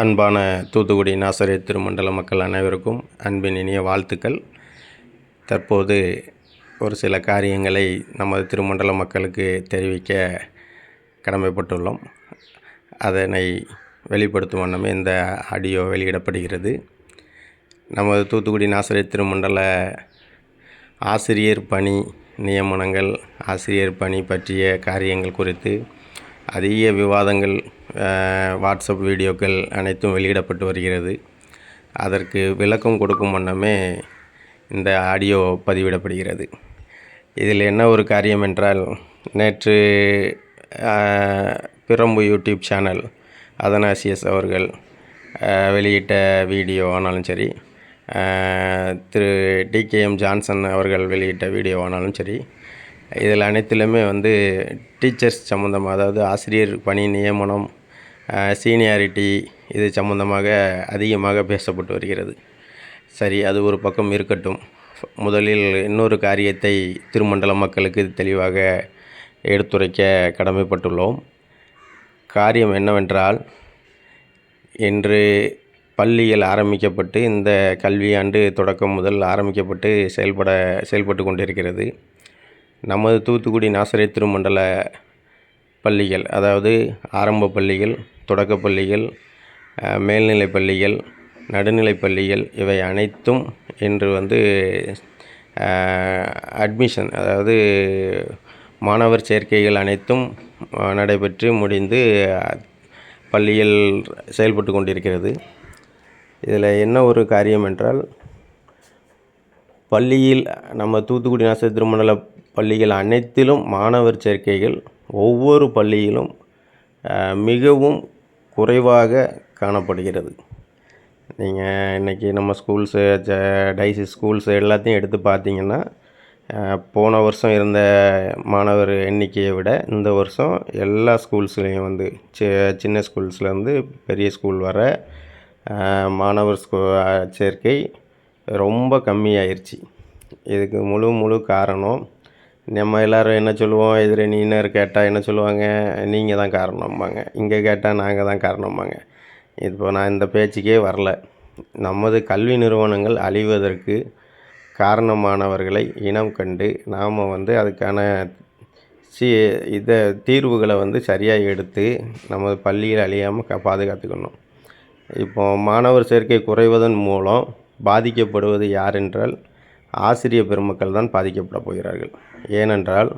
அன்பான தூத்துக்குடி நாசரே திருமண்டல மக்கள் அனைவருக்கும் அன்பின் இனிய வாழ்த்துக்கள். தற்போது ஒரு சில காரியங்களை நமது திருமண்டல மக்களுக்கு தெரிவிக்க கடமைப்பட்டுள்ளோம். அதனை வெளிப்படுத்தும் வண்ணமே இந்த ஆடியோ வெளியிடப்படுகிறது. நமது தூத்துக்குடி நாசரே திருமண்டல ஆசிரியர் பணி நியமனங்கள் ஆசிரியர் பணி பற்றிய காரியங்கள் குறித்து அதிக விவாதங்கள் வாட்ஸ்அப் வீடியோக்கள் அனைத்தும் வெளியிடப்பட்டு வருகிறது. அதற்கு விளக்கம் கொடுக்கும் வண்ணமே இந்த ஆடியோ பதிவிடப்படுகிறது. இதில் என்ன ஒரு காரியம் என்றால் நேற்று பிரம்பு யூடியூப் சேனல் அதனாசியஸ் அவர்கள் வெளியிட்ட வீடியோ ஆனாலும் சரி திரு டிகேஎம் ஜான்சன் அவர்கள் வெளியிட்ட வீடியோ ஆனாலும் சரி இதில் அனைத்திலுமே வந்து டீச்சர்ஸ் சம்மந்தமாக அதாவது ஆசிரியர் பணி நியமனம் சீனியாரிட்டி இது சம்மந்தமாக அதிகமாக பேசப்பட்டு வருகிறது. சரி அது ஒரு பக்கம் இருக்கட்டும். முதலில் இன்னொரு காரியத்தை திருமண்டல மக்களுக்கு தெளிவாக எடுத்துரைக்க கடமைப்பட்டுள்ளோம். காரியம் என்னவென்றால் இன்று பள்ளிகள் ஆரம்பிக்கப்பட்டு இந்த கல்வியாண்டு தொடக்கம் முதல் ஆரம்பிக்கப்பட்டு செயல்பட செயல்பட்டு கொண்டிருக்கிறது. நமது தூத்துக்குடி நாசரே திருமண்டல பள்ளிகள் அதாவது ஆரம்ப பள்ளிகள் தொடக்கப் பள்ளிகள் மேல்நிலை பள்ளிகள் நடுநிலை பள்ளிகள் இவை அனைத்தும் இன்று வந்து அட்மிஷன் அதாவது மாணவர் சேர்க்கைகள் அனைத்தும் நடைபெற்று முடிந்து பள்ளியில் பள்ளிகள் செயல்பட்டு கொண்டிருக்கிறது. இதில் என்ன ஒரு காரியம் என்றால் பள்ளியில் நம்ம தூத்துக்குடி நாசர் திருமண்டல பள்ளிகள் அனைத்திலும் மாணவர் சேர்க்கைகள் ஒவ்வொரு பள்ளியிலும் மிகவும் குறைவாக காணப்படுகிறது. நீங்கள் இன்றைக்கி நம்ம ஸ்கூல்ஸு டைசி ஸ்கூல்ஸு எல்லாத்தையும் எடுத்து பார்த்தீங்கன்னா போன வருஷம் இருந்த மாணவர் எண்ணிக்கையை விட இந்த வருஷம் எல்லா ஸ்கூல்ஸ்லேயும் வந்து சி சின்ன ஸ்கூல்ஸ்லேருந்து பெரிய ஸ்கூல் வர மாணவர் ஸ்கூ சேர்க்கை ரொம்ப கம்மியாயிருச்சு. இதுக்கு முழு முழு காரணம் நம்ம எல்லோரும் என்ன சொல்லுவோம்? எதிரணியினர் கேட்டால் என்ன சொல்லுவாங்க? நீங்கள் தான் காரணம்பாங்க. இங்கே கேட்டால் நாங்கள் தான் காரணம்பாங்க. இப்போ நான் இந்த பேச்சுக்கே வரல. நமது கல்வி நிறுவனங்கள் அழிவதற்கு காரணமானவர்களை இனம் கண்டு நாம் வந்து அதுக்கான சி இதை தீர்வுகளை வந்து சரியாக எடுத்து நமது பள்ளியில் அழியாமல் க பாதுகாத்துக்கணும். இப்போ மாணவர் சேர்க்கை குறைவதன் மூலம் பாதிக்கப்படுவது யார் ஆசிரிய ஆசிரியர் பெருமக்கள் தான் பாதிக்கப்பட போகிறார்கள். ஏனென்றால்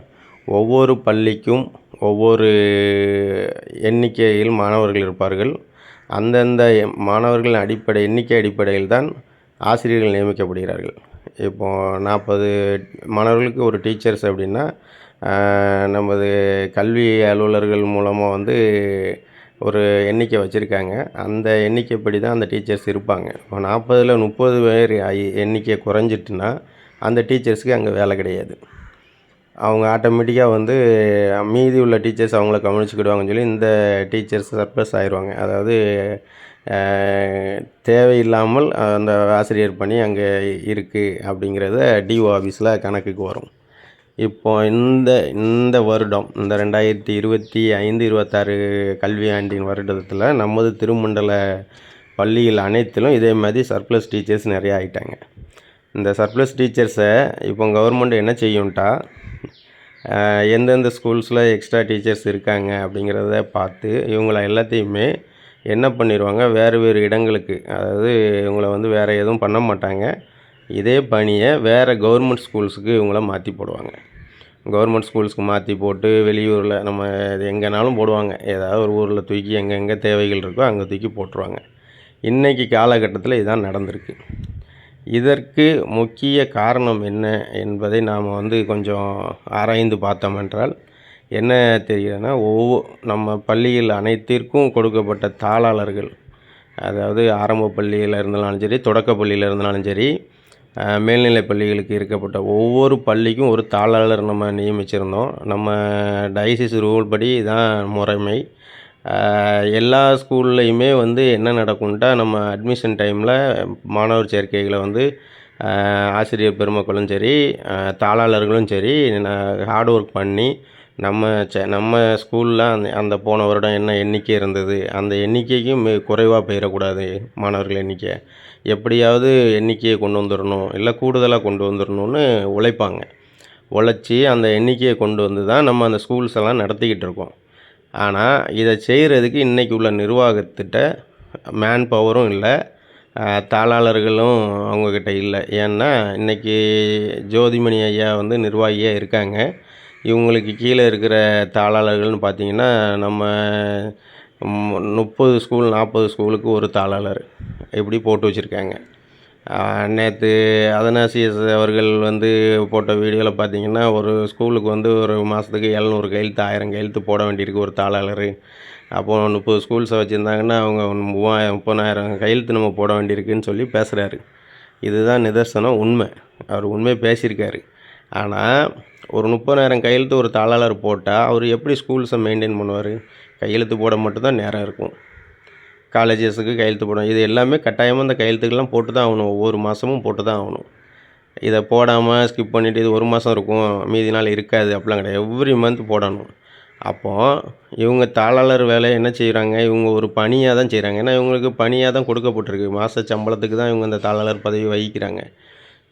ஒவ்வொரு பள்ளிக்கும் ஒவ்வொரு எண்ணிக்கையில் மாணவர்கள் இருப்பார்கள். அந்தந்த மாணவர்களின் அடிப்படை எண்ணிக்கை அடிப்படையில் தான் ஆசிரியர்கள் நியமிக்கப்படுகிறார்கள். இப்போது நாற்பது மாணவர்களுக்கு ஒரு டீச்சர்ஸ் அப்படின்னா நமது கல்வி அலுவலர்கள் மூலமாக வந்து ஒரு எண்ணிக்கை வச்சுருக்காங்க. அந்த எண்ணிக்கைப்படி தான் அந்த டீச்சர்ஸ் இருப்பாங்க. இப்போ நாற்பதில் முப்பது பேர் எண்ணிக்கை குறைஞ்சிட்டுன்னா அந்த டீச்சர்ஸ்க்கு அங்கே வேலை கிடையாது. அவங்க ஆட்டோமேட்டிக்காக வந்து மீதி உள்ள டீச்சர்ஸ் அவங்கள கவனிச்சுக்கிடுவாங்கன்னு சொல்லி இந்த டீச்சர்ஸ் சர்ப்ளஸ் ஆயிடுவாங்க அதாவது தேவையில்லாமல் அந்த ஆசிரியர் பணி அங்கே இருக்குது அப்படிங்கிறத டிஓ ஆஃபீஸில் கணக்குக்கு வரும். இப்போ இந்த இந்த வருடம் இந்த ரெண்டாயிரத்தி இருபத்தி ஐந்து இருபத்தாறு கல்வியாண்டின் வருடத்தில் நமது திருமண்டல பள்ளிகள் அனைத்திலும் இதே மாதிரி சர்ப்ளஸ் டீச்சர்ஸ் நிறையா ஆயிட்டாங்க. இந்த சர்ப்ளஸ் டீச்சர்ஸை இப்போ கவர்மெண்ட் என்ன செய்யும்ட்டா எந்தெந்த ஸ்கூல்ஸில் எக்ஸ்ட்ரா டீச்சர்ஸ் இருக்காங்க அப்படிங்கிறத பார்த்து இவங்கள எல்லாத்தையுமே என்ன பண்ணிடுவாங்க வேறு வேறு இடங்களுக்கு அதாவது இவங்களை வந்து வேறு எதுவும் பண்ண மாட்டாங்க. இதே பணியை வேறு கவர்மெண்ட் ஸ்கூல்ஸுக்கு இவங்கள மாற்றி போடுவாங்க. கவர்மெண்ட் ஸ்கூல்ஸ்க்கு மாற்றி போட்டு வெளியூரில் நம்ம இது எங்கேனாலும் போடுவாங்க. ஏதாவது ஒரு ஊரில் தூக்கி எங்கெங்கே தேவைகள் இருக்கோ அங்கே தூக்கி போட்டுருவாங்க. இன்றைக்கி காலகட்டத்தில் இதுதான் நடந்திருக்கு. இதற்கு முக்கிய காரணம் என்ன என்பதை நாம் வந்து கொஞ்சம் ஆராய்ந்து பார்த்தோம் என்றால் என்ன தெரியுதுன்னா ஒவ்வொ நம்ம பள்ளியில் அனைத்திற்கும் கொடுக்கப்பட்ட தாளாளர்கள் அதாவது ஆரம்ப பள்ளியில் இருந்தாலும் சரி தொடக்க பள்ளியில் இருந்தாலும் சரி மேல்நிலை பள்ளிகளுக்கு இருக்கப்பட்ட ஒவ்வொரு பள்ளிக்கும் ஒரு தாளாளர் நம்ம நியமிச்சிருந்தோம். நம்ம டயசிஸ் ரூல் படி தான் முறைமை. எல்லா ஸ்கூல்லையுமே வந்து என்ன நடக்கும்ட்டா நம்ம அட்மிஷன் டைமில் மாணவர் சேர்க்கைகளை வந்து ஆசிரியர் பெருமக்களும் சரி தாளாளர்களும் சரி ஹார்ட் ஒர்க் பண்ணி நம்ம ச நம்ம ஸ்கூலில் அந்த அந்த போன வருடம் என்ன எண்ணிக்கை இருந்தது அந்த எண்ணிக்கைக்கும் மி குறைவாக போயிடக்கூடாது மாணவர்கள் எண்ணிக்கை. எப்படியாவது எண்ணிக்கையை கொண்டு வந்துடணும் இல்லை கூடுதலாக கொண்டு வந்துடணும்னு உழைப்பாங்க. உழைச்சி அந்த எண்ணிக்கையை கொண்டு வந்து தான் நம்ம அந்த ஸ்கூல்ஸ் எல்லாம் நடத்திக்கிட்டு இருக்கோம். ஆனால் இதை செய்கிறதுக்கு இன்றைக்கி உள்ள நிர்வாகத்திட்ட மேன் பவரும் இல்லை தாளாளர்களும் அவங்கக்கிட்ட இல்லை. ஏன்னா இன்றைக்கி ஜோதிமணி ஐயா வந்து நிர்வாகியாக இருக்காங்க. இவங்களுக்கு கீழே இருக்கிற தாளாளர்கள்னு பார்த்திங்கன்னா நம்ம முப்பது ஸ்கூல் நாற்பது ஸ்கூலுக்கு ஒரு தாளாளர் இப்படி போட்டு வச்சுருக்காங்க. நேற்று அதனாசிஎஸ் அவர்கள் வந்து போட்ட வீடியோவில் பார்த்தீங்கன்னா ஒரு ஸ்கூலுக்கு வந்து ஒரு மாதத்துக்கு எழுநூறு கையெழுத்து ஆயிரம் கையெழுத்து போட வேண்டியிருக்கு ஒரு தாளாளர். அப்போது முப்பது ஸ்கூல்ஸை வச்சுருந்தாங்கன்னா அவங்க மூவாயிரம் முப்பதாயிரம் கையெழுத்து நம்ம போட வேண்டியிருக்குன்னு சொல்லி பேசுகிறாரு இதுதான் நிதர்சனம் உண்மை. அவர் உண்மை பேசியிருக்காரு. ஆனால் ஒரு முப்பதாயிரம் கையெழுத்து ஒரு தாளாளர் போட்டால் அவர் எப்படி ஸ்கூல்ஸை மெயின்டைன் பண்ணுவார்? கையெழுத்து போட மட்டும்தான் நேரம் இருக்கும். காலேஜஸுக்கு கையெழுத்து போடணும் இது எல்லாமே கட்டாயமாக இந்த கையெழுத்துக்கெல்லாம் போட்டு தான் ஆகணும். ஒவ்வொரு மாதமும் போட்டு தான் ஆகணும். இதை போடாமல் ஸ்கிப் பண்ணிவிட்டு இது ஒரு மாதம் இருக்கும் மீதி நாள் இருக்காது அப்படிலாம் கிடையாது. எவ்ரி மந்த் போடணும். அப்போது இவங்க தாளாளர் வேலையை என்ன செய்கிறாங்க இவங்க ஒரு பணியாக தான் செய்கிறாங்க ஏன்னா இவங்களுக்கு பணியாக தான் கொடுக்கப்பட்டிருக்கு. மாத சம்பளத்துக்கு தான் இவங்க இந்த தாளாளர் பதவி வகிக்கிறாங்க.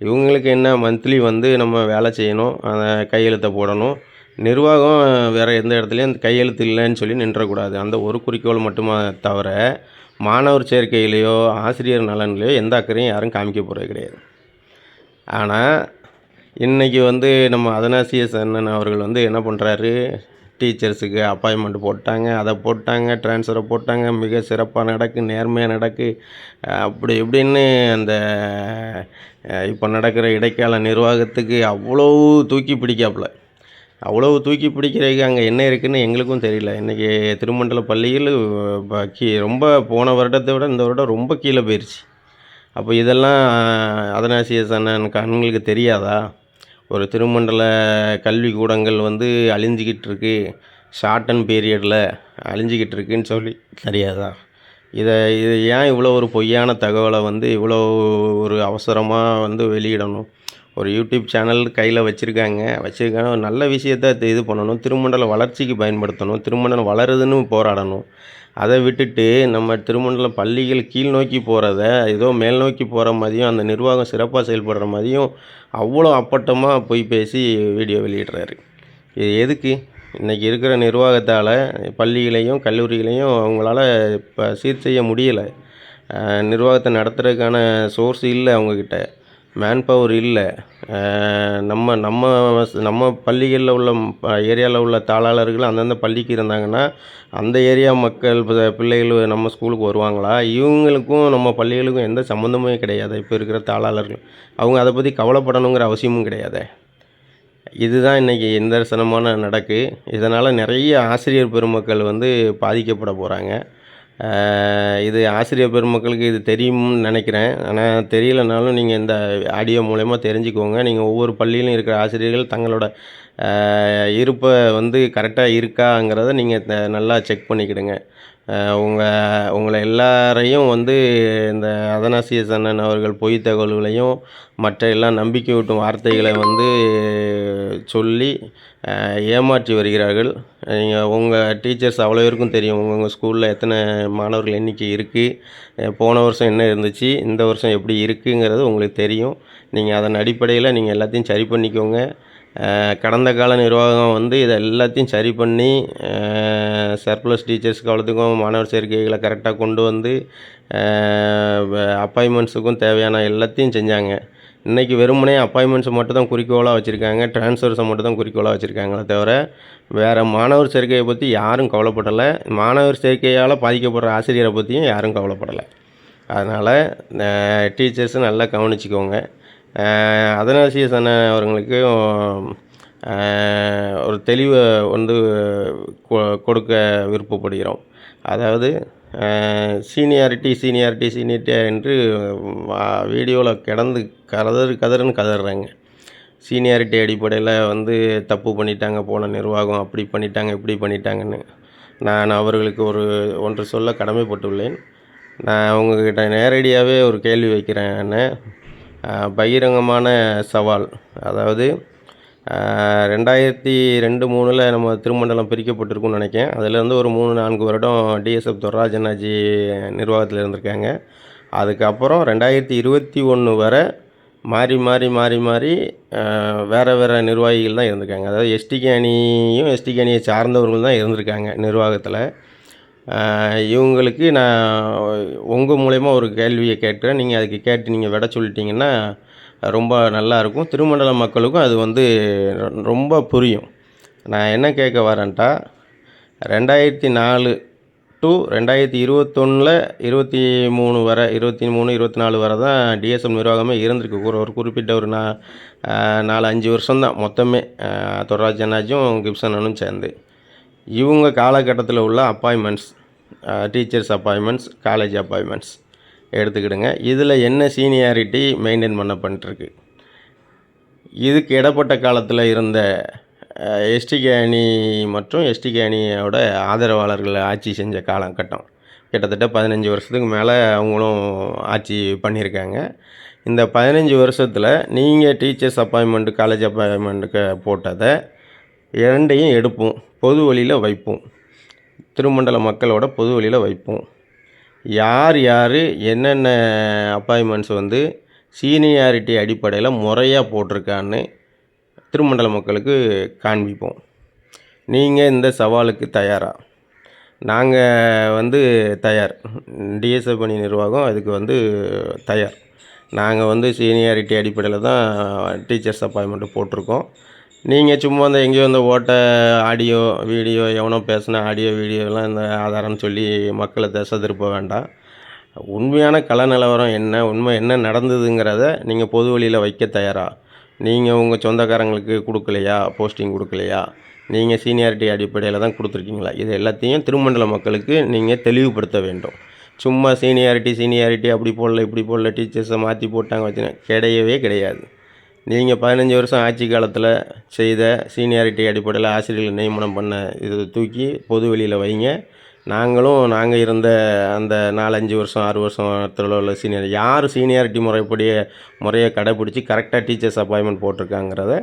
இவங்களுக்கு என்ன மந்த்லி வந்து நம்ம வேலை செய்யணும் அந்த கையெழுத்தை போடணும். நிர்வாகம் வேறு எந்த இடத்துலையும் அந்த கையெழுத்து இல்லைன்னு சொல்லி நின்றக்கூடாது. அந்த ஒரு குறிக்கோள் மட்டுமா தவிர மாணவர் சேர்க்கையிலையோ ஆசிரியர் நலன்லையோ எந்த அக்கறையும் யாரும் காமிக்க போகிறது கிடையாது. ஆனால் இன்றைக்கி வந்து நம்ம அதனாசியஸ் அண்ணன் அவர்கள் வந்து என்ன பண்ணுறாரு டீச்சர்ஸுக்கு அப்பாயின்மெண்ட் போட்டாங்க அதை போட்டாங்க ட்ரான்ஸ்ஃபரை போட்டாங்க மிக சிறப்பாக நடக்கு நேர்மையாக நடக்கு அப்படி இப்படின்னு அந்த இப்போ நடக்கிற இடைக்கால நிர்வாகத்துக்கு அவ்வளோ தூக்கி பிடிக்காப்புல. அவ்வளவு தூக்கி பிடிக்கிறதுக்கு அங்கே என்ன இருக்குதுன்னு எங்களுக்கும் தெரியல. இன்றைக்கி திருமண்டல பள்ளியில் கீ ரொம்ப போன வருடத்தை விட இந்த வருடம் ரொம்ப கீழே போயிடுச்சு அப்போ இதெல்லாம் அதனாசியஸ் அண்ணன் கண்களுக்கு தெரியாதா? ஒரு திருமண்டல கல்வி கூடங்கள் வந்து அழிஞ்சிக்கிட்டு இருக்கு. ஷார்ட் அண்ட் பீரியடில் அழிஞ்சிக்கிட்டு இருக்குன்னு சொல்லி தெரியாதா? இதை இது ஏன் இவ்வளோ ஒரு பொய்யான தகவலை வந்து இவ்வளோ ஒரு அவசரமாக வந்து வெளியிடணும்? ஒரு யூடியூப் சேனல் கையில் வச்சுருக்காங்க. வச்சுருக்காங்க. ஒரு நல்ல விஷயத்த இது- பண்ணணும். திருமண்டல வளர்ச்சிக்கு பயன்படுத்தணும். திருமண்டலம் வளருதுன்னு போராடணும். அதை விட்டுட்டு நம்ம திருமண்டலம் பள்ளிகள் கீழ் நோக்கி போகிறத ஏதோ மேல் நோக்கி போகிற மாதிரியும் அந்த நிர்வாகம் சிறப்பாக செயல்படுற மாதிரியும் அவ்வளோ அப்பட்டமாக போய் பேசி வீடியோ வெளியிடுறாரு. இது எதுக்கு? இன்றைக்கி இருக்கிற நிர்வாகத்தால் பள்ளிகளையும் கல்லூரிகளையும் அவங்களால இப்போ சீர் செய்ய முடியலை. நிர்வாகத்தை நடத்துறதுக்கான சோர்ஸ் இல்லை அவங்கக்கிட்ட மேன் பவர் இல்லை நம்ம நம்ம நம்ம பள்ளிகளில் உள்ள ஏரியாவில் உள்ள தாளாளர்கள் அந்தந்த பள்ளிக்கு இருந்தாங்கன்னா அந்த ஏரியா மக்கள் பிள்ளைகள் நம்ம ஸ்கூலுக்கு வருவாங்களா? இவங்களுக்கும் நம்ம பள்ளிகளுக்கும் எந்த சம்மந்தமே கிடையாது. இப்போ இருக்கிற தாளாளர்கள். அவங்க அதை பற்றி கவலைப்படணுங்கிற அவசியமும் கிடையாது. இதுதான் இன்றைக்கி நிதர்சனமான நடக்கு. இதனால் நிறைய ஆசிரியர் பெருமக்கள் வந்து பாதிக்கப்பட போகிறாங்க இது ஆசிரியர் பெருமக்களுக்கு இது தெரியும்னு நினைக்கிறேன். ஆனால் தெரியலனாலும் நீங்கள் இந்த ஆடியோ மூலயமா தெரிஞ்சுக்கோங்க. நீங்கள் ஒவ்வொரு பள்ளியிலும் இருக்கிற ஆசிரியர்கள் தங்களோட இருப்பை வந்து கரெக்டாக இருக்காங்கிறத நீங்கள் நல்லா செக் பண்ணிக்கிடுங்க. உங்கள் உங்களை எல்லாரையும் வந்து இந்த அதனாசியஸ் அண்ணன் அவர்கள் பொய் தகவல்களையும் மற்ற எல்லா நம்பிக்கை ஊட்டும் வார்த்தைகளை வந்து சொல்லி ஏமாற்றி வருகிறார்கள். நீங்கள் உங்கள் டீச்சர்ஸ் அவ்வளோ பேருக்கும் தெரியும். உங்கள் உங்கள் ஸ்கூலில் எத்தனை மாணவர்கள் எண்ணிக்கை இருக்குது போன வருஷம் என்ன இருந்துச்சு? இந்த வருஷம் எப்படி இருக்குங்கிறது உங்களுக்கு தெரியும். நீங்கள் அதன் அடிப்படையில் நீங்கள் எல்லாத்தையும் சரி பண்ணிக்கோங்க. கடந்த கால நிர்வாகம் வந்து இதை எல்லாத்தையும் சரி பண்ணி சர்ப்ளஸ் டீச்சர்ஸ் அவ்வளோத்துக்கும் மாணவர் சேர்க்கைகளை கரெக்டாக கொண்டு வந்து அப்பாயின்மெண்ட்ஸுக்கும் தேவையான எல்லாத்தையும் செஞ்சாங்க. இன்றைக்கி வெறுமனே அப்பாயின்மெண்ட்ஸை மட்டும் தான் குறிக்கோளாக வச்சுருக்காங்க ட்ரான்ஸ்ஃபர்ஸை மட்டும் தான் குறிக்கோளாக வச்சுருக்காங்களே தவிர வேறு மாணவர் சேர்க்கையை பற்றி யாரும் கவலைப்படலை. மாணவர் சேர்க்கையால் பாதிக்கப்படுற ஆசிரியரை பற்றியும் யாரும் கவலைப்படலை. அதனால் டீச்சர்ஸும் நல்லா கவனிச்சிக்கோங்க. அதனாசிய சன அவர்களுக்கும் ஒரு தெளிவை வந்து கொ- கொடுக்க விருப்பப்படுகிறோம். அதாவது சீனியாரிட்டி சீனியாரிட்டி சீனியாரிட்டி என்று வீடியோவில் கிடந்து கதறு கதறுன்னு கதறாங்க. சீனியாரிட்டி அடிப்படையில் வந்து தப்பு பண்ணிட்டாங்க போன நிர்வாகம் அப்படி பண்ணிட்டாங்க இப்படி பண்ணிட்டாங்கன்னு. நான் அவர்களுக்கு ஒரு ஒன்று சொல்ல கடமைப்பட்டுள்ளேன். நான் உங்ககிட்ட நேரடியாகவே ஒரு கேள்வி வைக்கிறேன் பகிரங்கமான சவால். அதாவது ரெண்டாயிரத்தி ரெண்டு மூணில் நம்ம திருமண்டலம் பிரிக்கப்பட்டிருக்கும்னு நினைக்கிறேன். அதுலேருந்து ஒரு மூணு நான்கு வருடம் டிஎஸ்எஃப் துர்ராஜனாஜி நிர்வாகத்தில் இருந்திருக்காங்க. அதுக்கப்புறம் ரெண்டாயிரத்தி இருபத்தி ஒன்று வரை மாறி மாறி மாறி மாறி வேறு வேறு நிர்வாகிகள் தான் இருந்திருக்காங்க. அதாவது எஸ்டிகே அணியும் எஸ்டிகே அணியை சார்ந்தவர்கள் தான் இருந்திருக்காங்க நிர்வாகத்தில். இவங்களுக்கு நான் உங்கள் மூலயமா ஒரு கேள்வியை கேட்குறேன் நீங்கள் அதுக்கு கேட்டு நீங்கள் விட சொல்லிட்டீங்கன்னா ரொம்ப நல்லா இருக்கும். திருமண்டல மக்களுக்கும் அது வந்து ரொம்ப புரியும். நான் என்ன கேட்க வரேன்ட்டா ரெண்டாயிரத்தி நாலு டு ரெண்டாயிரத்தி இருபத்தொன்னில் இருபத்தி மூணு வரை இருபத்தி மூணு இருபத்தி நாலு வரை தான் டிஎஸ்எம் நிர்வாகமே இருந்திருக்கு. ஒரு ஒரு குறிப்பிட்ட ஒரு நா நாலு அஞ்சு வருஷம்தான் மொத்தமே. தொடராஜ் அண்ணாச்சும் கிப்சன் அண்ணும் சேர்ந்து. இவங்க காலகட்டத்தில் உள்ள appointments teachers appointments college appointments எடுத்துக்கிடுங்க. இதில் என்ன சீனியாரிட்டி மெயின்டைன் பண்ண பண்ணிட்டுருக்கு இதுக்கு இடப்பட்ட காலத்தில் இருந்த எஸ்டிகே அணி மற்றும் எஸ்டிகே அணியோட ஆதரவாளர்கள் ஆட்சி செஞ்ச காலகட்டம். கிட்டத்தட்ட பதினஞ்சு வருஷத்துக்கு மேலே அவங்களும் ஆட்சி பண்ணியிருக்காங்க. இந்த பதினஞ்சு வருஷத்தில் நீங்கள் டீச்சர்ஸ் அப்பாயின்மெண்ட்டு காலேஜ் அப்பாயின்மெண்ட்டுக்கு போட்டதை இரண்டையும் எடுப்போம். பொது வழியில் வைப்போம். திருமண்டல மக்களோட பொது வழியில் வைப்போம். யார் யார் என்னென்ன அப்பாயின்மெண்ட்ஸ் வந்து சீனியாரிட்டி அடிப்படையில் முறையாக போட்டிருக்கான்னு திருமண்டல மக்களுக்கு காண்பிப்போம். நீங்கள் இந்த சவாலுக்கு தயாரா? நாங்கள் வந்து தயார். டிஎஸ்எஃப் பணி நிர்வாகம் அதுக்கு வந்து தயார். நாங்கள் வந்து சீனியாரிட்டி அடிப்படையில் தான் டீச்சர்ஸ் அப்பாயின்மெண்ட்டு போட்டிருக்கோம். நீங்கள் சும்மா இந்த எங்கேயோ இந்த ஓட்ட ஆடியோ வீடியோ எவனோ பேசின ஆடியோ வீடியோலாம் இந்த ஆதாரம்னு சொல்லி மக்களை திசை திருப்ப வேண்டாம். உண்மையான கள நிலவரம் என்ன உண்மை என்ன நடந்ததுங்கிறத நீங்கள் பொது வழியில் வைக்க தயாரா? நீங்கள் உங்கள் சொந்தக்காரங்களுக்கு கொடுக்கலையா? போஸ்டிங் கொடுக்கலையா? நீங்கள் சீனியாரிட்டி அடிப்படையில் தான் கொடுத்துருக்கீங்களா? இது எல்லாத்தையும் திருமண்டல மக்களுக்கு நீங்கள் தெளிவுபடுத்த வேண்டும். சும்மா சீனியாரிட்டி சீனியாரிட்டி அப்படி போடல இப்படி போடல டீச்சர்ஸை மாற்றி போட்டாங்க வச்சுன்னா கிடையவே கிடையாது. நீங்கள் பதினஞ்சு வருஷம் ஆட்சி காலத்தில் செய்த சீனியாரிட்டி அடிப்படையில் ஆசிரியர்கள் நியமனம் பண்ண இது தூக்கி பொது வெளியில் வைங்க. நாங்களும் நாங்கள் இருந்த அந்த நாலஞ்சு வருஷம் ஆறு வருஷத்தில் உள்ள சீனியர் யார் சீனியாரிட்டி முறைப்படி முறையை கடைப்பிடிச்சி கரெக்டாக டீச்சர்ஸ் அப்பாயின்மெண்ட் போட்டிருக்காங்கிறத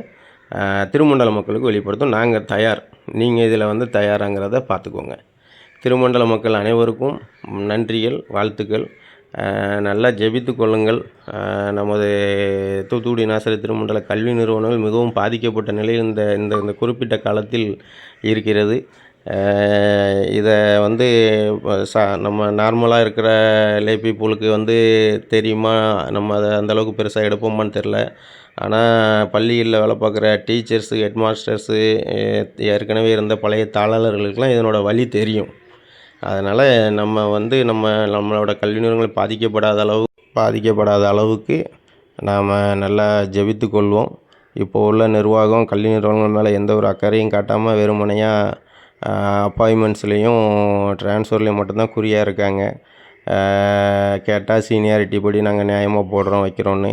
திருமண்டல மக்களுக்கு வெளிப்படுத்தும். நாங்கள் தயார். நீங்கள் இதில் வந்து தயாராங்கிறத பார்த்துக்கோங்க. திருமண்டல மக்கள் அனைவருக்கும் நன்றிகள் வாழ்த்துக்கள். நல்லா ஜெபித்து கொள்ளுங்கள். நமது தூத்துக்குடி நாசரி திருமண்டல கல்வி நிறுவனங்கள் மிகவும் பாதிக்கப்பட்ட நிலையில் இந்த இந்த இந்த குறிப்பிட்ட காலத்தில் இருக்கிறது. இதை வந்து சா நம்ம நார்மலாக இருக்கிற லேபி பூலுக்கு வந்து தெரியுமா? நம்ம அதை அந்தளவுக்கு பெருசாக எடுப்போமான்னு தெரில ஆனால் பள்ளிகளில் வேலை பார்க்குற டீச்சர்ஸு ஹெட்மாஸ்டர்ஸு ஏற்கனவே இருந்த பழைய தாளர்களுக்கெலாம் இதனோட வழி தெரியும். அதனால் நம்ம வந்து நம்ம நம்மளோட கல்வி நிறுவனங்கள் பாதிக்கப்படாத அளவு பாதிக்கப்படாத அளவுக்கு நாம் நல்லா ஜெபித்து கொள்வோம். இப்போ உள்ள நிர்வாகம் கல்வி நிறுவனங்கள் மேலே எந்த ஒரு அக்கறையும் காட்டாமல் வெறுமனையாக அப்பாயின்மெண்ட்ஸ்லேயும் ட்ரான்ஸ்ஃபர்லேயும் மட்டும்தான் குறியாக இருக்காங்க. கேட்டால் சீனியாரிட்டி படி நாங்கள் நியாயமாக போடுறோம் வைக்கிறோன்னு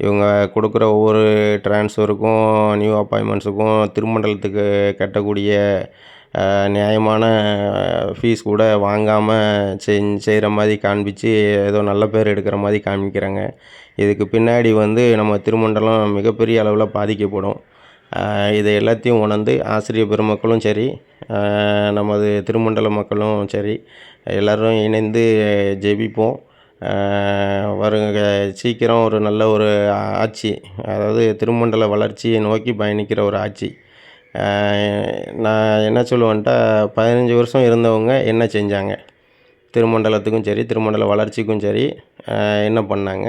இவங்க கொடுக்குற ஒவ்வொரு ட்ரான்ஸ்ஃபருக்கும் நியூ அப்பாயின்மெண்ட்ஸுக்கும் திருமண்டலத்துக்கு கட்டக்கூடிய நியாயமான ஃபீஸ் கூட வாங்காமல் செஞ் செய்கிற மாதிரி காண்பிச்சு ஏதோ நல்ல பேர் எடுக்கிற மாதிரி காமிக்கிறாங்க. இதுக்கு பின்னாடி வந்து நம்ம திருமண்டலம் மிகப்பெரிய அளவில் பாதிக்கப்படும். இதை எல்லாத்தையும் உணர்ந்து ஆசிரியர் பெருமக்களும் சரி நமது திருமண்டல மக்களும் சரி எல்லோரும் இணைந்து ஜெபிப்போம். வருங்க சீக்கிரம் ஒரு நல்ல ஒரு ஆட்சி அதாவது திருமண்டல வளர்ச்சியை நோக்கி பயணிக்கிற ஒரு ஆட்சி. நான் என்ன சொல்லுவேன்ட்டா பதினஞ்சு வருஷம் இருந்தவங்க என்ன செஞ்சாங்க? திருமண்டலத்துக்கும் சரி திருமண்டல வளர்ச்சிக்கும் சரி என்ன பண்ணாங்க?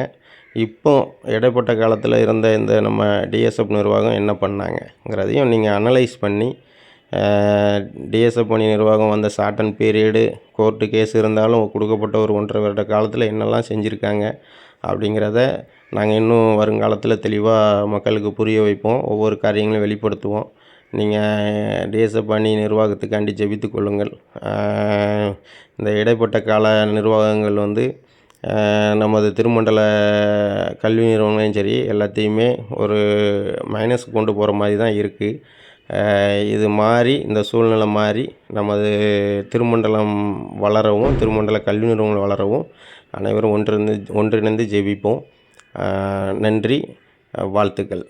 இப்போ இடைப்பட்ட காலத்தில் இருந்த இந்த நம்ம டிஎஸ்எஃப் நிர்வாகம் என்ன பண்ணாங்கங்கிறதையும் நீங்கள் அனலைஸ் பண்ணி டிஎஸ்எஃப் பணி நிர்வாகம் வந்த short and period court case இருந்தாலும் கொடுக்கப்பட்ட ஒரு ஒன்றரை வருட காலத்தில் என்னெல்லாம் செஞ்சுருக்காங்க அப்படிங்கிறத நாங்கள் இன்னும் வருங்காலத்தில் தெளிவாக மக்களுக்கு புரிய வைப்போம். ஒவ்வொரு காரியங்களும் வெளிப்படுத்துவோம். நீங்கள் டிஎஸ்எஃப் அணி நிர்வாகத்துக்காண்டி ஜெபித்து கொள்ளுங்கள். இந்த இடைப்பட்ட கால நிர்வாகங்கள் வந்து நமது திருமண்டல கல்வி நிறுவனங்களையும் சரி எல்லாத்தையுமே ஒரு மைனஸ் கொண்டு போகிற மாதிரி தான் இருக்குது இது மாறி இந்த சூழ்நிலை மாறி நமது திருமண்டலம் வளரவும் திருமண்டல கல்வி நிறுவனங்கள் வளரவும் அனைவரும் ஒன்றிணைந்து ஒன்றிணைந்து ஜெபிப்போம். நன்றி வாழ்த்துக்கள்.